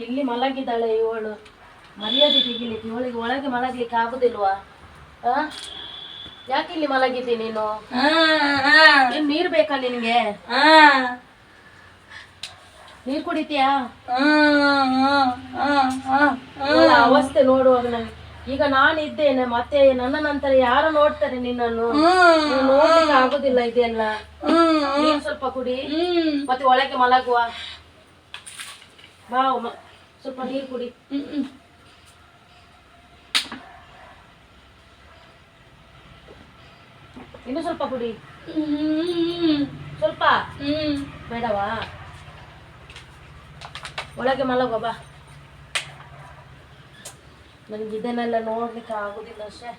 ಇಲ್ಲಿ ಮಲಗಿದ್ದಾಳೆ ಇವಳು. ಮರ್ಯಾದೆ ತೆಗಿಲಿಕ್ಕೆ ಇವಳಿಗೆ ಒಳಗೆ ಮಲಗ್ಲಿಕ್ಕೆ ಆಗುದಿಲ್ವಾ? ಯಾಕೆ ಇಲ್ಲಿ ಮಲಗಿದ್ದಿ ನೀನು? ಏನ್ ನೀರ್ ಬೇಕಾ ನಿನ್ಗೆ? ನೀರ್ ಕುಡಿತೀಯಾ? ಅವಸ್ಥೆ ನೋಡುವಾಗ ನನಗೆ ಈಗ ನಾನು ಇದ್ದೇನೆ ಮತ್ತೆ ನನ್ನ ನಂತರ ಯಾರು ನೋಡ್ತಾರೆ ನಿನ್ನನ್ನು? ನೀನು ನೋಡ್ಲಿಕ್ಕೆ ಆಗುದಿಲ್ಲ ಇದೆಲ್ಲ. ನೀನ್ ಸ್ವಲ್ಪ ಕುಡಿ. ಮತ್ತೆ ಒಳಗೆ ಮಲಗುವ. ಬಾ ಮ- ಸ್ವಲ್ಪ ನೀರು ಕುಡಿ. ಇನ್ನು ಸ್ವಲ್ಪ ಕುಡಿ. ಸ್ವಲ್ಪ. ಬೇಡವಾ? ಒಳಗೆ ಮಲಗೋ ಬಾ. ನನಗೆ ಇದನ್ನೆಲ್ಲ ನೋಡ್ಲಿಕ್ಕೆ ಆಗುದಿಲ್ಲ ಅಷ್ಟೇ.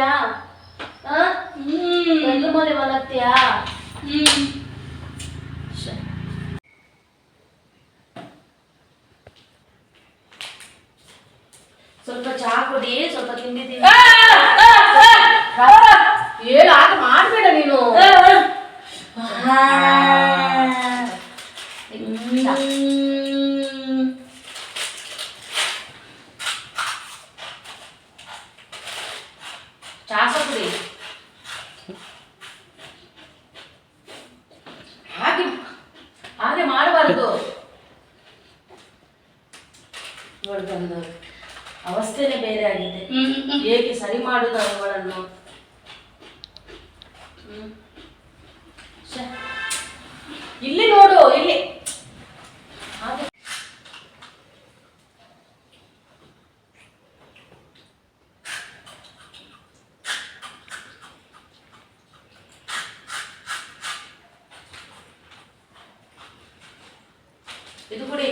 ಅಲ್ಲಿ ಮಲಗ್ತೀಯಾ ಬೆಡ್ರೂಮ್ ಅಲ್ಲಿ ಮಲಗ್ತೀಯಾ ಶ್ಶೆ. ಸ್ವಲ್ಪ ಚಹಾ ಕುಡಿ ಸ್ವಲ್ಪ ತಿಂಡಿ ತಿಂಡಿ. ಏನು ಆಗ ಮಾಡ್ಬೇಡ ನೀನು. ಚಾ. ಚಹಾ ಸ್ವಲ್ಪ ಕುಡಿ ಹಾಗೆ ಹಾಗೆ ಮಾಡಬಾರದು ನೋಡ್ಬಂದು ಅವಸ್ಥೆನೇ ಬೇರೆ ಆಗಿದೆ ಹೇಗೆ ಸರಿ ಮಾಡುದು ಅವುಗಳನ್ನು? ಇಲ್ಲಿ ನೋಡು ಇಲ್ಲಿ. ಇದು ಕುಡಿ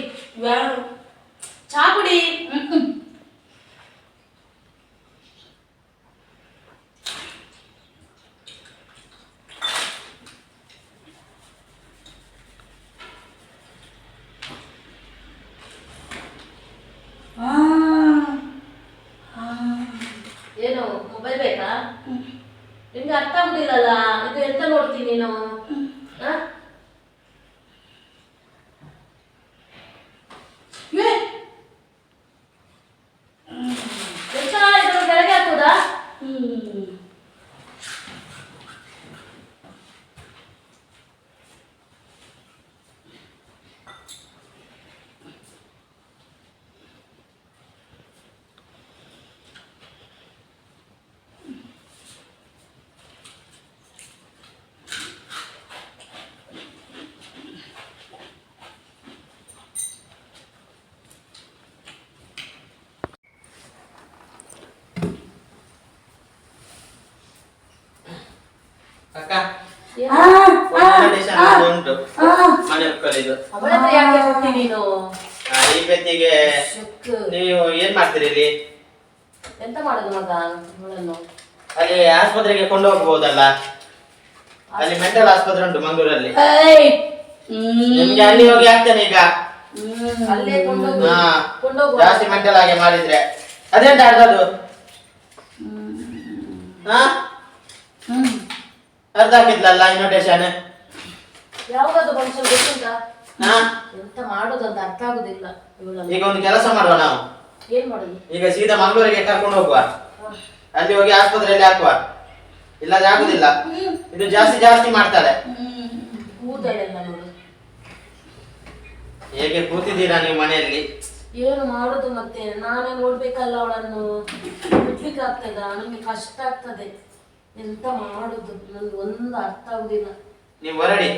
ಏನು ಮೊಬೈಲ್ ಬೇಕಾ ನಿಮ್ಗೆ ಆಗುದಿಲ್ಲಲ್ಲ ಇದು ಎಂತ ನೋಡ್ತೀನಿ ನೀನು ಆ? ಏ! ಎಂತ ಇದು ಕೆಳಗೆ ಹಾಕುದಾ ಅಕ್ಕ ಉಂಟು. ನೀವು ಏನ್ ಮಾಡ್ತೀರಿ ಇಲ್ಲಿ ಎಂತ ಮಾಡುದು ಮಗ ಅವಳನ್ನು ಅಲ್ಲಿ ಆಸ್ಪತ್ರೆಗೆ ಕೊಂಡು ಹೋಗ್ಬೋದಲ್ಲ ಅಲ್ಲಿ ಮೆಂಟಲ್ ಆಸ್ಪತ್ರೆ ಉಂಟು ಮಂಗಳೂರಲ್ಲಿ ನಿಮ್ಗೆ ಅಲ್ಲಿ ಹೋಗಿ ಆಗ್ತಾನೆ ಈಗ ಅಲ್ಲೇ ಕೊಂಡೋಗು ಹಾ ಕೊಂಡೋಗುವ ಜಾಸ್ತಿ ಮೆಂಟಲ್ ಆಗಿ ಮಾಡಿದ್ರೆ ಅದೆಂತ ಅರ್ಧದು ಹಾ ಅರ್ಧ ಹಾಕಿದ್ಲಲ್ಲ ಇನ್ವಿಟೇಷನ್ ಯಾವಾಗದು ಫಂಕ್ಷನ್ ಗೊತ್ತುಂಟಾ? ಹಾ. ಎಂತ ಮಾಡೋದಂತ ಅರ್ಥ ಆಗುದಿಲ್ಲ ಇವಳನ್ನು. ಈಗ ಒಂದು ಕೆಲಸ ಮಾಡುವ ನಾವು. ಏನ್ ಮಾಡುದು? ಈಗ ಸೀದಾ ಮಂಗಳೂರಿಗೆ ಕರ್ಕೊಂಡು ಹೋಗುವ. ಅಲ್ಲಿ ಹೋಗಿ ಆಸ್ಪತ್ರೆಯಲ್ಲಿ ಹಾಕುವ. ಇಲ್ಲಾದ್ರೆ ಆಗುದಿಲ್ಲ. ಇದು ಜಾಸ್ತಿ ಜಾಸ್ತಿ ಮಾಡ್ತಾರೆ. ಕೂದಲೆಲ್ಲ ನೋಡು. ಹೇಗೆ ಕೂತಿದ್ದೀರಾ ನೀವು ಮನೆಯಲ್ಲಿ? ಏನು ಮಾಡುದು ಮತ್ತೆ? ನಾನೇ ನೋಡ್ಬೇಕಲ್ಲ ಅವಳನ್ನು. ಬಿಡ್ಲಿಕ್ಕೆ ಆಗ್ತದ? ನಮಗೆ ಕಷ್ಟ ಆಗ್ತದೆ. ಎಂತ ಮಾಡುದು? ನನ್ಗೆ ಒಂದು ಅರ್ಥ ಆಗುದಿಲ್ಲ. ನೀವು ಹೊರಡಿ.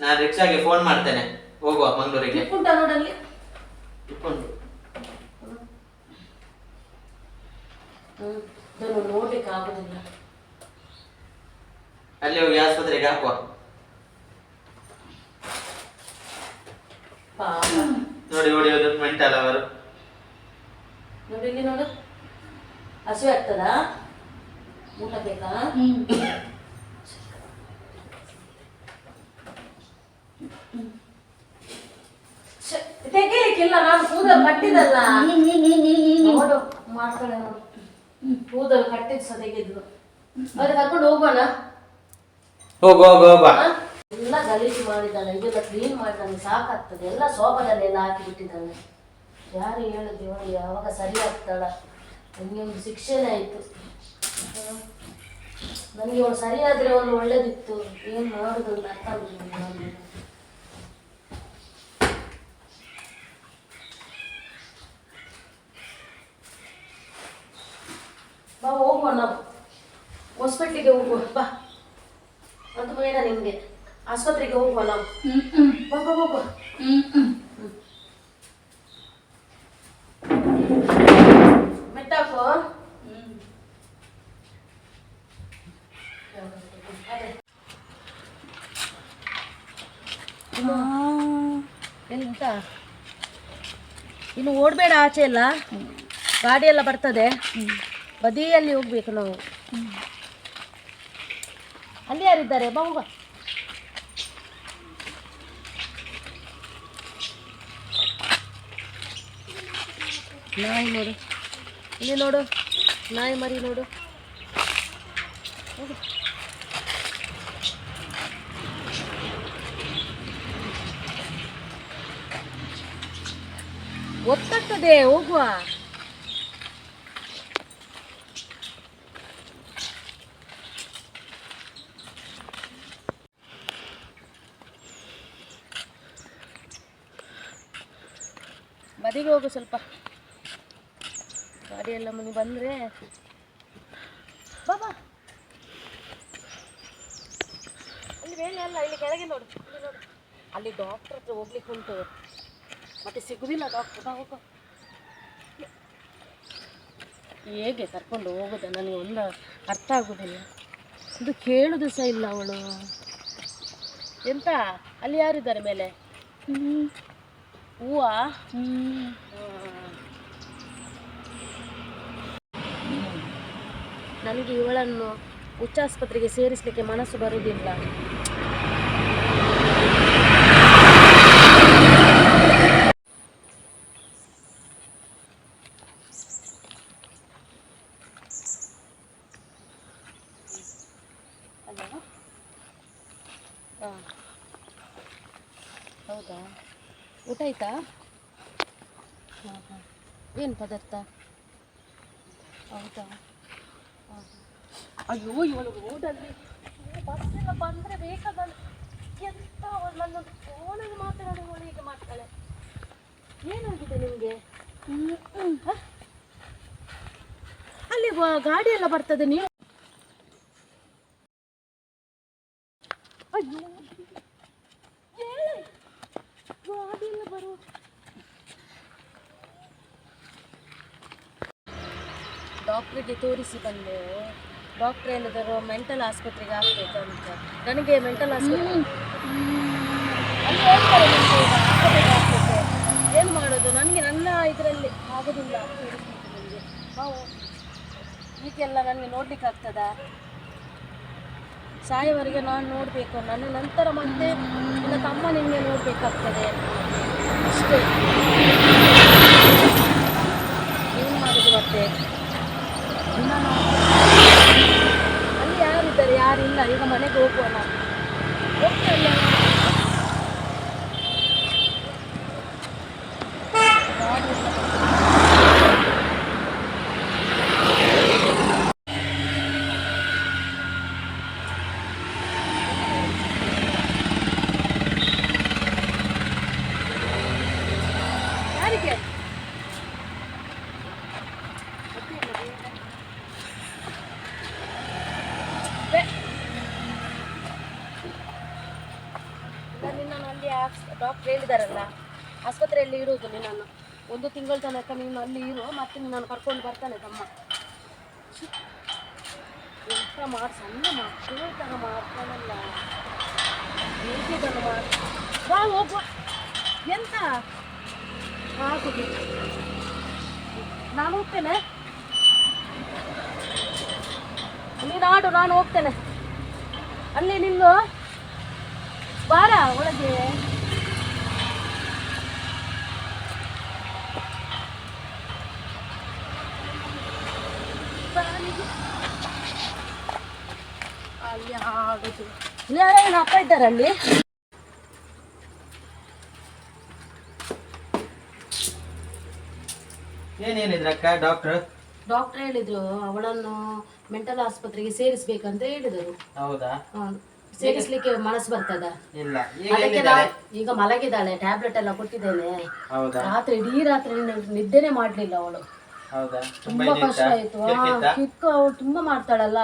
ನಾನು ರಿಕ್ಷಾಗೆ ಫೋನ್ ಮಾಡ್ತೇನೆ. ಹೋಗುವ ಮಂಗಳೂರಿಗೆ. ಉಂಟ ನೋಡಲ್ಲಿ? ಇಟ್ಕೊಂಡು. ನಾನು ನೋಡ್ಲಿಕ್ಕೆ ಆಗುದಿಲ್ಲ. ಅಲ್ಲಿ ಹೋಗಿ ಆಸ್ಪತ್ರೆಗೆ ಹಾಕುವ. ಪಾಪ. ನೋಡಿ ಅದು ಮೆಂಟಲ್ ಅವರು. ನೋಡಿ ಇಲ್ಲಿ ನೋಡು. ಹಸಿವೆ ಆಗ್ತದಾ? ಊಟ ಬೇಕಾ ತೆಗಿಲಿಕ್ಕಿಲ್ಲ ನಾನು ಕೂದಲು ಕಟ್ಟಿದಲ್ಲ. ನೋಡು ಮಾಡ್ತಾಳೆ ನೋಡು ಕೂದಲು ಕಟ್ಟಿದ್ ಸದೆಗಿದ್ಲು ಅದೇ ಕರ್ಕೊಂಡು ಹೋಗೋಣ ಹೋಗು ಹೋಗು ಹೋಗುವ ಆ? ಎಲ್ಲ ಗಲೀಜು ಮಾಡಿದ್ದಾನೆ. ಇದೆಲ್ಲ ಕ್ಲೀನ್ ಮಾಡಿದ್ದಾನೆ. ಸಾಕಾಗ್ತದೆ. ಎಲ್ಲ ಸೋಫಾದಲ್ಲೆಲ್ಲ ಹಾಕಿ ಬಿಟ್ಟಿದ್ದಾನೆ ಯಾರು ಹೇಳಿದ್ರು ಯಾವಾಗ ಸರಿ ಆಗ್ತಾಳ? ನನಗೆ ಒಂದು ಶಿಕ್ಷೆನೇ ಆಯಿತು. ನನಗೆ ಇವಳು ಸರಿಯಾದ್ರೆ ಒಂದು ಒಳ್ಳೇದಿತ್ತು. ಏನು ಮಾಡೋದು ಅಂತ ಅರ್ಥ. ಬಾ ಹೋಗುವ ನಾವು. ಹಾಸ್ಪಿಟ್ಲಿಗೆ ಹೋಗುವ. ಬಾ. ಅದು ಬೇಡ ನಿಮ್ಗೆ. ಆಸ್ಪತ್ರೆಗೆ ಹೋಗುವ ನಾವು. ಬಾ ಹ್ಮ್ ಬಾ ಬಾ ಮೆಟ್ಟಾಕು ಎಂತ ಇನ್ನು ಓಡಬೇಡ ಆಚೆ ಎಲ್ಲ ಗಾಡಿ ಎಲ್ಲ ಬರ್ತದೆ. ಬದಿಯಲ್ಲಿ ಹೋಗ್ಬೇಕು ನಾವು. ಅಲ್ಲಿ ಯಾರಿದ್ದಾರೆ? ಬಾ ನಾಯಿ ನೋಡು. ಇಲ್ಲಿ ನೋಡು. ನಾಯಿ ಮರಿ ನೋಡು. ಹೋಗು. ಒತ್ತಟ್ಟದೆ, ಹೋಗುವ. ಬದಿಗೆ ಹೋಗು ಸ್ವಲ್ಪ. ಗಾಡಿ ಎಲ್ಲ ಮನೆ ಬಂದರೆ. ಬಾಬಾ ಅಲ್ಲಿ ಮೇಲೆ ಅಲ್ಲ, ಇಲ್ಲಿ ಕೆಳಗೆ ನೋಡು, ಇಲ್ಲಿ ನೋಡು. ಅಲ್ಲಿ ಡಾಕ್ಟರ್ ಹತ್ರ ಹೋಗ್ಲಿಕ್ಕೆ ಉಂಟು. ಮತ್ತೆ ಸಿಗುದಿಲ್ಲ ಡಾಕ್ಟರ್ ಹೇಗೆ. ಕರ್ಕೊಂಡು ಹೋಗುದ? ನನಗೆ ಒಂದು ಅರ್ಥ ಆಗೋದಿಲ್ಲ. ಇದು ಕೇಳುದು ಸಹ ಇಲ್ಲ ಅವಳು. ಎಂತ? ಅಲ್ಲಿ ಯಾರಿದ್ದಾರೆ ಮೇಲೆ? ಹೂವ? ನನಗೆ ಇವಳನ್ನು ಉಚ್ಚಾಸ್ಪತ್ರೆಗೆ ಸೇರಿಸಲಿಕ್ಕೆ ಮನಸ್ಸು ಬರುವುದಿಲ್ಲ ಅಲ್ವಾ? ಹಾ. ಹೌದಾ? ಊಟ ಆಯ್ತಾ? ಹಾಂ ಹಾಂ. ಏನು ಪದಾರ್ಥ? ಹೌದಾ? ಅಯ್ಯೋ ಇವಳು ರೋಡಲ್ಲಿ ಬಸ್ಸೆಲ್ಲ ಬಂದರೆ ಬೇಕಾಗಲ್ಲ ಎಂತ ಅವಳು ನನ್ನ ಫೋನಲ್ಲಿ ಮಾತಾಡೋದು ಅವಳು ಹೀಗೆ ಮಾಡ್ತಾಳೆ. ಏನಾಗಿದೆ ನಿಮಗೆ? ಅಲ್ಲಿ ಗಾಡಿ ಎಲ್ಲ ಬರ್ತದೆ ನೀವು? ಅಯ್ಯೋ ಹೇಳು. ಗಾಡಿ ಎಲ್ಲ ಬರುವ ಡಾಕ್ಟ್ರಿಗೆ ತೋರಿಸಿ ಬಂದೆ. ಡಾಕ್ಟ್ರ್ ಹೇಳಿದರು ಮೆಂಟಲ್ ಆಸ್ಪತ್ರೆಗೆ ಹಾಕ್ಬೇಕಂತ ನನಗೆ ಮೆಂಟಲ್ ಆಸ್ಪತ್ರೆ ಅಲ್ಲಿ ಹೇಳ್ತಾರೆ ನಿಮ್ಗೆ ಈಗ ಆಸ್ಪತ್ರೆಗೆ ಹಾಕ್ಬೇಕು. ಏನು ಮಾಡೋದು? ನನಗೆ ನನ್ನ ಇದರಲ್ಲಿ ಆಗೋದಿಲ್ಲ. ಹೀಗೆಲ್ಲ ನನಗೆ ನಾವು ಈಗೆಲ್ಲ ನನಗೆ ನೋಡ್ಲಿಕ್ಕೆ ಆಗ್ತದಾ ಸಾಯವರೆಗೆ ನಾನು ನೋಡಬೇಕು. ನನ್ನ ನಂತರ ಮತ್ತೆ ನನ್ನ ತಮ್ಮ ನಿಮಗೆ ನೋಡಬೇಕಾಗ್ತದೆ. ಅಷ್ಟೇ. ಏನು ಮಾಡೋದು ಮತ್ತೆ? ಅಲ್ಲಿ ಯಾರಿದ್ದಾರೆ? ಯಾರಿಲ್ಲ. ಈಗ ಮನೆಗೆ ಹೋಗುವ ನಾವು ಹೋಗ್ತೇವೆ ಯಾರಿಗೆ ಬೆ- ಈಗ ನಿನ್ನನ್ನು ಅಲ್ಲಿ ಡಾಕ್ಟರ್ ಹೇಳಿದಾರಲ್ಲ, ಆಸ್ಪತ್ರೆಯಲ್ಲಿ ಇರೋದು ನಿನ್ನನ್ನು. ಒಂದು ತಿಂಗಳ ತನಕ ನೀನು ಅಲ್ಲಿ ಇರು, ಮತ್ತೆ ನಾನು ಕರ್ಕೊಂಡು ಬರ್ತಾನೆ ತಮ್ಮ. ಎಂತ ಮಾಡಿ, ಸಣ್ಣ ಮಕ್ಕಳು ಥರ ಮಾಡ್ತಾನಲ್ಲ. ಹೇಗೆ ಇದನ್ನು ಮಾಡಿ ಬಾ, ಹೋಗುವ. ಎಂತ? ಆಗುದಿಲ್ಲ ನಾನು ಹೋಗ್ತೇನೆ? ನೀನು ಆಡು, ನಾನು ಹೋಗ್ತೇನೆ. ಅಲ್ಲಿ ನಿಲ್ಲು ಬಾರ ಒಳಗೆ ಅವಳಿಗೆ ಅಲ್ಲಿ ಆಗುದು ಇಲ್ಲಿ ಯಾರೇನು ಅಪ್ಪ ಇದ್ದಾರೆ ಅಲ್ಲಿ ಡಾಕ್ಟರ್ ಡಾಕ್ಟರ್ ಹೇಳಿದ್ರು ಅವಳನ್ನು ಮೆಂಟಲ್ ಆಸ್ಪತ್ರೆಗೆ ಸೇರಿಸ್ಬೇಕಂತ ಹೇಳಿದರು. ಹೌದಾ. ಸೇರಿಸ್ಲಿಕ್ಕೆ ಮನಸ್ಸು ಬರ್ತದ? ಇಲ್ಲ ಈಗ ಅದಕ್ಕೆ ನಾ- ಈಗ ಮಲಗಿದ್ದಾಳೆ ಟ್ಯಾಬ್ಲೆಟ್ ಎಲ್ಲ ಕೊಟ್ಟಿದ್ದೇನೆ. ಹೌದಾ? ರಾತ್ರಿ ಇಡೀ ರಾತ್ರಿ ನಿದ್ದೆನೆ ಮಾಡ್ಲಿಲ್ಲ ಅವಳು. ಹೌದಾ? ತುಂಬಾ ಕಷ್ಟ ಆಯ್ತು. ಆ, ಕಿಕ್ಕ ಅವಳು ತುಂಬಾ ಮಾಡ್ತಾಳಲ್ಲ.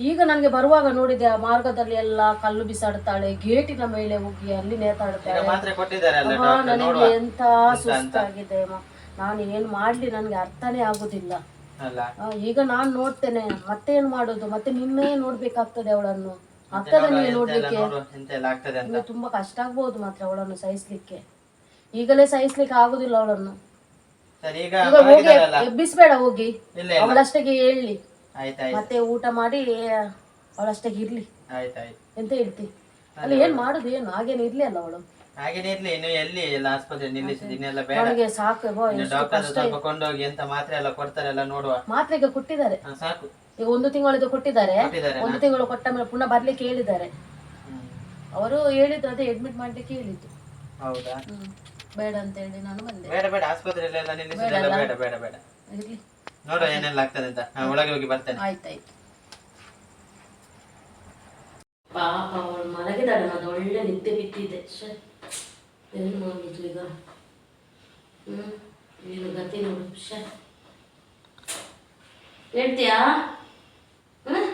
ಈಗ ನನಗೆ ಬರುವಾಗ ನೋಡಿದೆ ಆ ಮಾರ್ಗದಲ್ಲಿ ಎಲ್ಲ ಕಲ್ಲು ಬಿಸಾಡ್ತಾಳೆ ಗೇಟಿನ ಮೇಲೆ ಹೋಗಿ ಅಲ್ಲಿ ನೇತಾಡ್ತಾಳೆ. ಮಾತ್ರೆ ಕೊಟ್ಟಿದ್ದಾರಲ್ಲ ಅಮ್ಮ, ಡಾಕ್ಟರ್ ನನಗೆ ಎಂತ ಸುಸ್ತಾಗಿದೆ ಅಮ್ಮ. ನಾನು ಏನು ಮಾಡ್ಲಿ ನನಗೆ ಅರ್ಥನೇ ಆಗುದಿಲ್ಲ. ಅಲ್ಲ. ಆ, ಈಗ ನಾನು ನೋಡ್ತೇನೆ. ಮತ್ತೆ ಏನ್ ಮಾಡೋದು? ಮತ್ತೆ ನಿನ್ನೆ ನೋಡ್ಬೇಕಾಗ್ತದೆ ಅವಳನ್ನು. ಆಗ್ತದೆ ನೋಡ್ಲಿಕ್ಕೆ? ಆಗ್ತದೆ ಅಂತ. ತುಂಬಾ ಕಷ್ಟ ಆಗ್ಬೋದು ಮಾತ್ರ ಅವಳನ್ನು ಸಹಿಸ್ಲಿಕ್ಕೆ. ಈಗಲೇ ಸಹಿಸ್ಲಿಕ್ಕೆ ಆಗುದಿಲ್ಲ ಅವಳನ್ನು. ಸರಿ ಈಗ ಈಗ ಹೋಗಿ ಮಲಗಿದಾಳಲ್ಲ ಎಬ್ಬಿಸ್ಬೇಡ ಹೋಗಿ. ಇಲ್ಲ ಹೇಳಿ. ಆಯ್ತಾಯ್ತು ಮತ್ತೆ ಊಟ ಮಾಡಿ ಅವಳಷ್ಟಕ್ಕೆ ಇರ್ಲಿ. ಆಯ್ತಾಯ್ತು ಎಂತ ಹೇಳ್ತಿ? ಅಲ್ಲಿ ಏನ್ ಮಾಡುದು ಏನು? ಹಾಗೇನು ಇರ್ಲಿ ಅಲ್ಲ ಅವಳು? ಹಾಗೇನೇ ಇರ್ಲಿ ಇನ್ನು ಎಲ್ಲಿ ಎಲ್ಲ ಆಸ್ಪತ್ರೆ ನಿಲ್ಲಿಸಿದ ಇನ್ನೆಲ್ಲ ಬೇಡ. ಅವಳಿಗೆ ಸಾಕು ಯವ್ವ, ಇನ್ನು ಎಷ್ಟು ಡಾಕ್ಟರ್ ಕಷ್ಟ ಸ್ವಲ್ಪ ಕೊಂಡೋಗಿ ಎಂತ ಮಾತ್ರೆ ಎಲ್ಲ ಕೊಡ್ತಾರೆ ಎಲ್ಲ ನೋಡುವ. ಮಾತ್ರೆಗೆ ಕೊಟ್ಟಿದ್ದಾರೆ. ಹಾ, ಸಾಕು. ಈಗ ಒಂದು ತಿಂಗಳಿದು ಕೊಟ್ಟಿದ್ದಾರೆ. ಕೊಟ್ಟಿದ್ದಾರೆ ಒಂದು ತಿಂಗಳು ಕೊಟ್ಟ ಮೇಲೆ ಪುನಃ ಬರ್ಲಿಕ್ಕೆ ಹೇಳಿದ್ದಾರೆ. ಹ್ಮ್. ಅವರು ಹೇಳಿದ್ರು ಅದೇ ಅಡ್ಮಿಟ್ ಮಾಡ್ಲಿಕ್ಕೆ ಹೇಳಿದ್ದು. ಹೌದಾ? ಬೇಡ ಅಂತ ಹೇಳಿ ನಾನು ಬಂದೆ. ಬೇಡ ಬೇಡ ಆಸ್ಪತ್ರೆಯಲ್ಲಿ ಎಲ್ಲ ನಿಲ್ಲಿಸಿದೆಲ್ಲ ಬೇಡ ಬೇಡ ಬೇಡ ಇರ್ಲಿ. ನೋಡುವ ಏನೆಲ್ಲ ಆಗ್ತದೆ ಅಂತ. ನಾನು ಒಳಗೆ ಹೋಗಿ ಬರ್ತೇನೆ. ಆಯ್ತಾಯ್ತು. ಪಾಪ ಅವಳು ಮಲಗಿದಾಳೆ ಅದು ಒಳ್ಳೆ ನಿದ್ದೆ ಬಿದ್ದಿದೆ ಶ್ಶೆ. ಏನು ಮಾಡುದು ಈಗ? ಹ್ಮ್ ಏನು ಗತಿ ನೋಡು. ಶ್ಶೆ. ಹೇಳ್ತೀಯಾ? ಹ್ಮ್?